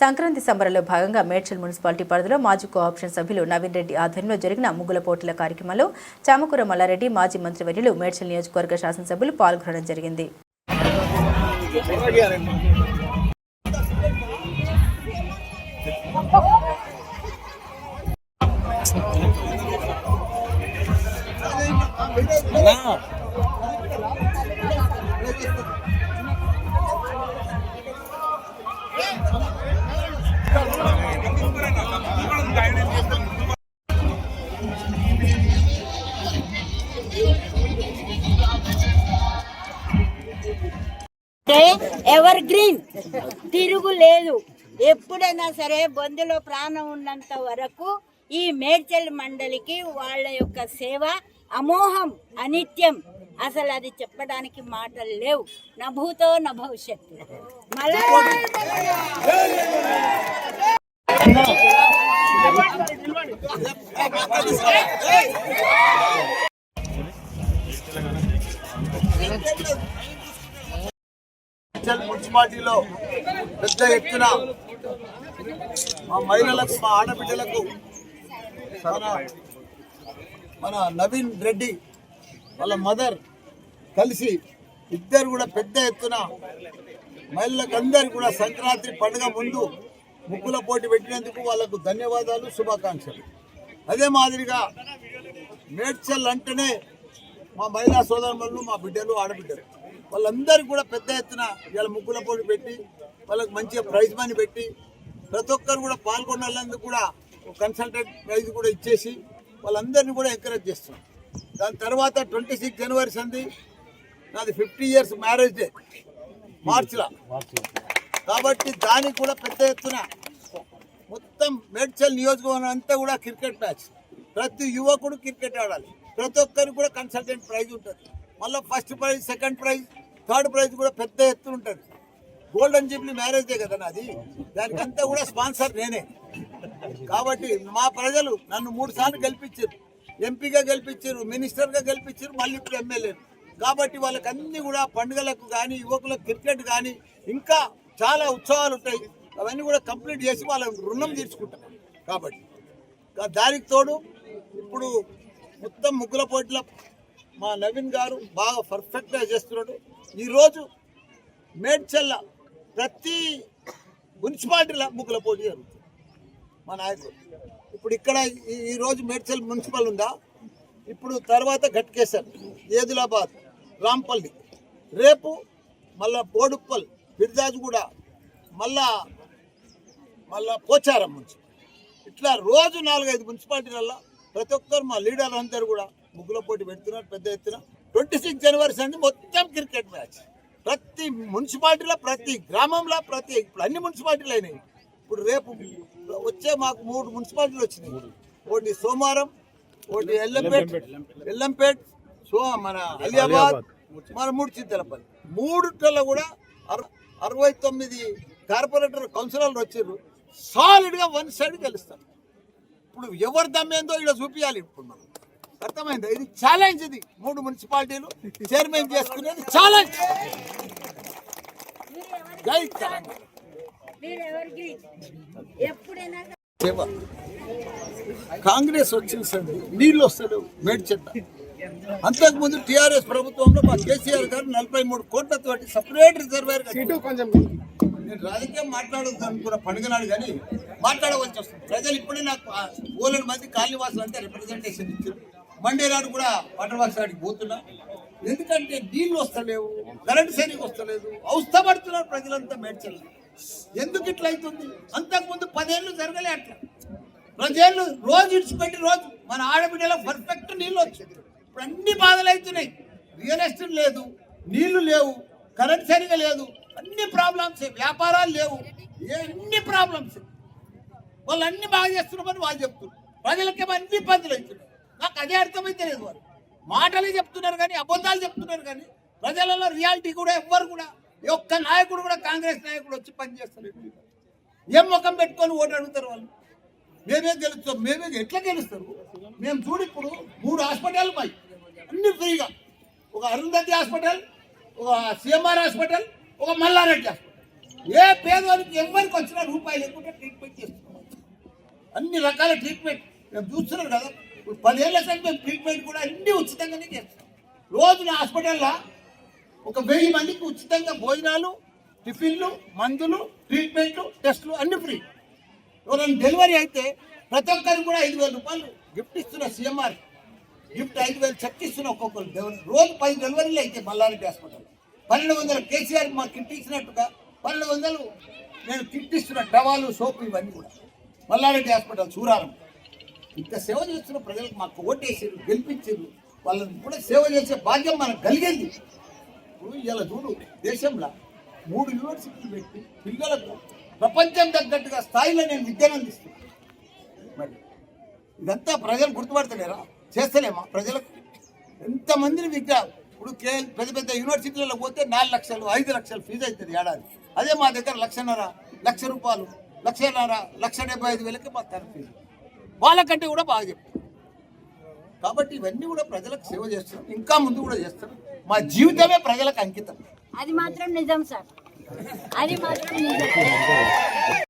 సంక్రాంతి సంబరంలో భాగంగా మేడ్చల్ మున్సిపాలిటీ పరిధిలో మాజీ కోఆప్షన్ సభ్యులు నవీన్ రెడ్డి ఆధ్వర్యంలో జరిగిన ముగ్గుల పోటీల కార్యక్రమంలో చామకూర మల్లారెడ్డి మాజీ మంత్రివర్యులు మేడ్చల్ నియోజకవర్గ శాసనసభ్యులు పాల్గొనడం జరిగింది. అంటే ఎవర్ గ్రీన్ తిరుగు లేదు ఎప్పుడైనా సరే బొందులో ప్రాణం ఉన్నంత వరకు ఈ మేడ్చల్ మండలికి వాళ్ళ యొక్క సేవ అమోహం అనిత్యం. అసలు అది చెప్పడానికి మాటలు లేవు. నభూతో నా భవిష్యత్తు మళ్ళా మేడ్చల్ మున్సిపాలిటీలో పెద్ద ఎత్తున మా మహిళలకు మా ఆడబిడ్డలకు మన మన నవీన్ రెడ్డి వాళ్ళ మదర్ కలిసి ఇద్దరు కూడా పెద్ద ఎత్తున మహిళలకు అందరు కూడా సంక్రాంతి పండుగ ముందు ముగ్గుల పోటీ పెట్టినందుకు వాళ్ళకు ధన్యవాదాలు శుభాకాంక్షలు. అదే మాదిరిగా మేడ్చల్ అంటేనే మా మహిళా సోదరులు మా బిడ్డలు ఆడబిడ్డలు. వాళ్ళందరికీ కూడా పెద్ద ఎత్తున ఇవాళ ముగ్గుల పోటీ పెట్టి వాళ్ళకి మంచిగా ప్రైజ్ మనీ పెట్టి ప్రతి ఒక్కరు కూడా పాల్గొనేందుకు కూడా ఒక కన్సల్టెంట్ ప్రైజ్ కూడా ఇచ్చేసి వాళ్ళందరినీ కూడా ఎంకరేజ్ చేస్తున్నాం. దాని తర్వాత ట్వంటీ సిక్స్ జనవరి సంది నాది ఫిఫ్టీ ఇయర్స్ మ్యారేజ్ డే మార్చిలో. కాబట్టి దానికి కూడా పెద్ద ఎత్తున మొత్తం మేడ్చల్ నియోజకవర్గం అంతా కూడా క్రికెట్ మ్యాచ్. ప్రతి యువకుడు క్రికెట్ ఆడాలి. ప్రతి ఒక్కరికి కూడా కన్సల్టెంట్ ప్రైజ్ ఉంటుంది. మళ్ళీ first prize second prize third prize కూడా పెద్ద ఎత్తున ఉంటుంది. గోల్డెన్ జూబ్లీ మ్యారేజే కదా నాది. దానికంతా కూడా స్పాన్సర్ నేనే. కాబట్టి మా ప్రజలు నన్ను మూడు సార్లు గెలిపించారు. ఎంపీగా గెలిపించారు మినిస్టర్గా గెలిపించారు మళ్ళీ ఇప్పుడు ఎమ్మెల్యే కాబట్టి వాళ్ళకన్నీ కూడా పండుగలకు కానీ యువకులకు క్రికెట్ కానీ ఇంకా చాలా ఉత్సవాలు ఉంటాయి. అవన్నీ కూడా కంప్లీట్ చేసి వాళ్ళ రుణం తీర్చుకుంటాం. కాబట్టి దానికి తోడు ఇప్పుడు మొత్తం ముగ్గుల పోటీల మా నవీన్ గారు బాగా పర్ఫెక్ట్గా చేస్తున్నాడు. ఈరోజు మేడ్చల్ల ప్రతి మున్సిపాలిటీల ముగ్గుల పోటీ జరుగుతుంది. మా నాయకుడు ఇప్పుడు ఇక్కడ ఈ- మేడ్చల్ మున్సిపల్ ఉందా? ఇప్పుడు తర్వాత గట్కేసర్ ఏదిలాబాద్ రాంపల్లి రేపు మళ్ళా బోడుప్పల్ బిర్జాజ్గూడ మళ్ళా మళ్ళా పోచారం మున్సిపల్ ఇట్లా రోజు నాలుగైదు మున్సిపాలిటీలలో ప్రతి ఒక్కరు మా లీడర్ అందరు కూడా ముగ్గుల పోటీ పెడుతున్నారు పెద్ద ఎత్తున. ట్వంటీ సిక్స్ జనవరి సంది మొత్తం క్రికెట్ మ్యాచ్ ప్రతి మున్సిపాలిటీలో ప్రతి గ్రామంలో ప్రతి ఇప్పుడు అన్ని మున్సిపాలిటీలు అయినాయి. ఇప్పుడు రేపు వచ్చే మాకు మూడు మున్సిపాలిటీలు వచ్చినాయి. ఒకటి సోమవారం ఒకటి ఎల్లంపేట్ ఎల్లంపేట్ సో మన అలియాబాద్ మన మూడు చింతలపల్లి మూడుట్లో కూడా అర- అరవై తొమ్మిది కార్పొరేటర్ కౌన్సిలర్లు వచ్చారు సాలిడ్గా వన్ సైడ్ గెలుస్తారు. ఇప్పుడు ఎవరి దమ్మేందో ఇక్కడ చూపించాలి ఇప్పుడు మనం. అర్థమైందా? ఇది ఛాలెంజ్ ఇది. మూడు మున్సిపాలిటీలు చైర్మన్ చేసుకునేది ఛాలెంజ్ జై తెలంగాణ. కాంగ్రెస్ వచ్చింది సార్. నీళ్ళు వస్తలేవు. మేడ్చెట్ట అంతకుముందు టీఆర్ఎస్ ప్రభుత్వంలో మా కేసీఆర్ గారు నలభై మూడు కోట్లతోటి సపరేట్ రిజర్వేర్ నేను రాజకీయం మాట్లాడొద్దు అనుకున్న పండుగ నాడు కానీ మాట్లాడవలసి వస్తుంది. ప్రజలు ఇప్పుడే నాకు ఓలని మంది కాలనీవాసులు అంతా రిప్రజెంటేషన్ ఇచ్చారు. మండే నాడు కూడా వాటర్ వాక్స్ కాడికి పోతున్నా. ఎందుకంటే నీళ్ళు వస్తలేవు కరెంట్ సరిగ్గా వస్తలేదు అవస్థపడుతున్నారు ప్రజలంతా మేడ్చల్లి ఎందుకు ఇట్లా అవుతుంది? అంతకుముందు పదేళ్ళు జరగలే అట్లా. ప్రజలు రోజు ఇడిచిపెట్టి రోజు మన ఆడబిడ్డలో పర్ఫెక్ట్ నీళ్ళు వచ్చింది. ఇప్పుడు అన్ని బాధలు అవుతున్నాయి. రియల్ ఎస్టేట్ లేదు నీళ్ళు లేవు కరెంట్ సరిగా లేదు అన్ని ప్రాబ్లమ్స్ వ్యాపారాలు లేవు ఏ అన్ని ప్రాబ్లమ్స్ వాళ్ళు అన్ని బాగా చేస్తున్నామని వాళ్ళు చెప్తున్నారు. ప్రజలకేమో అన్ని ఇబ్బందులు అవుతున్నాయి. నాకు అదే అర్థమైతే లేదు వాళ్ళు. మాటలే చెప్తున్నారు కానీ అబద్ధాలు చెప్తున్నారు కానీ ప్రజలలో రియాలిటీ కూడా ఎవ్వరు కూడా ఒక్క నాయకుడు కూడా కాంగ్రెస్ నాయకుడు వచ్చి పనిచేస్తారు ఏం ముఖం పెట్టుకొని ఓటు అడుగుతారు వాళ్ళు? మేమే గెలుస్తాం మేమే ఎట్లా గెలుస్తారు? మేము చూడు ఇప్పుడు మూడు హాస్పిటల్ పై అన్ని ఫ్రీగా. ఒక అరుంధతి హాస్పిటల్ ఒక సిఎంఆర్ హాస్పిటల్ ఒక మల్లారెడ్డి హాస్పిటల్. ఏ పేదవానికి ఎవరికి వచ్చినా రూపాయలు లేకుండా ట్రీట్మెంట్ చేస్తున్నాం అన్ని రకాల ట్రీట్మెంట్ మేము చూస్తున్నాం కదా ఇప్పుడు పదేళ్ళ సంది మేము ట్రీట్మెంట్ కూడా అన్ని ఉచితంగానే చేస్తాం. రోజున హాస్పిటల్లో ఒక వెయ్యి మందికి ఉచితంగా భోజనాలు టిఫిన్లు మందులు ట్రీట్మెంట్లు టెస్టులు అన్ని ఫ్రీ. ఎవరైనా డెలివరీ అయితే ప్రతి ఒక్కరికి కూడా ఐదు వేల రూపాయలు గిఫ్ట్ ఇస్తున్న సీఎంఆర్. గిఫ్ట్ ఐదు వేలు చెక్ ఇస్తున్న ఒక్కొక్కరు. రోజు పది డెలివరీలు అయితే మల్లారెడ్డి హాస్పిటల్. పన్నెండు వందలు కేసీఆర్ మా కిట్ ఇచ్చినట్టుగా పన్నెండు వందలు నేను కిట్ ఇస్తున్న డవాలు సోపు ఇవన్నీ కూడా మల్లారెడ్డి హాస్పిటల్ చూరారం ఇంత సేవ చేస్తున్న ప్రజలకు మాకు ఓటేసారు గెలిపించారు వాళ్ళని కూడా సేవ చేసే భాగ్యం మనకు కలిగింది. ఇప్పుడు ఇలా చూడు దేశంలో మూడు యూనివర్సిటీలు పెట్టి పిల్లలకు ప్రపంచం తగ్గట్టుగా స్థాయిలో నేను విద్యను అందిస్తున్నాను మరి ఇదంతా ప్రజలు గుర్తుపడతలేరా? చేస్తలేమా ప్రజలకు? ఎంతమందిని విద్య ఇప్పుడు కే పెద్ద పెద్ద యూనివర్సిటీలలో పోతే నాలుగు లక్షలు ఐదు లక్షలు ఫీజు అవుతుంది ఏడాది. అదే మా దగ్గర లక్షన్నర లక్ష రూపాయలు లక్షన్నర లక్ష డెబ్బై ఐదు వేలకి మా తన ఫీజు. వాళ్ళకంటే కూడా బాగా చెప్తారు కాబట్టి ఇవన్నీ కూడా ప్రజలకు సేవ చేస్తారు ఇంకా ముందు కూడా చేస్తాం మా జీవితమే ప్రజలకు అంకితం. అది మాత్రం నిజం సార్. అది మాత్రం నిజం.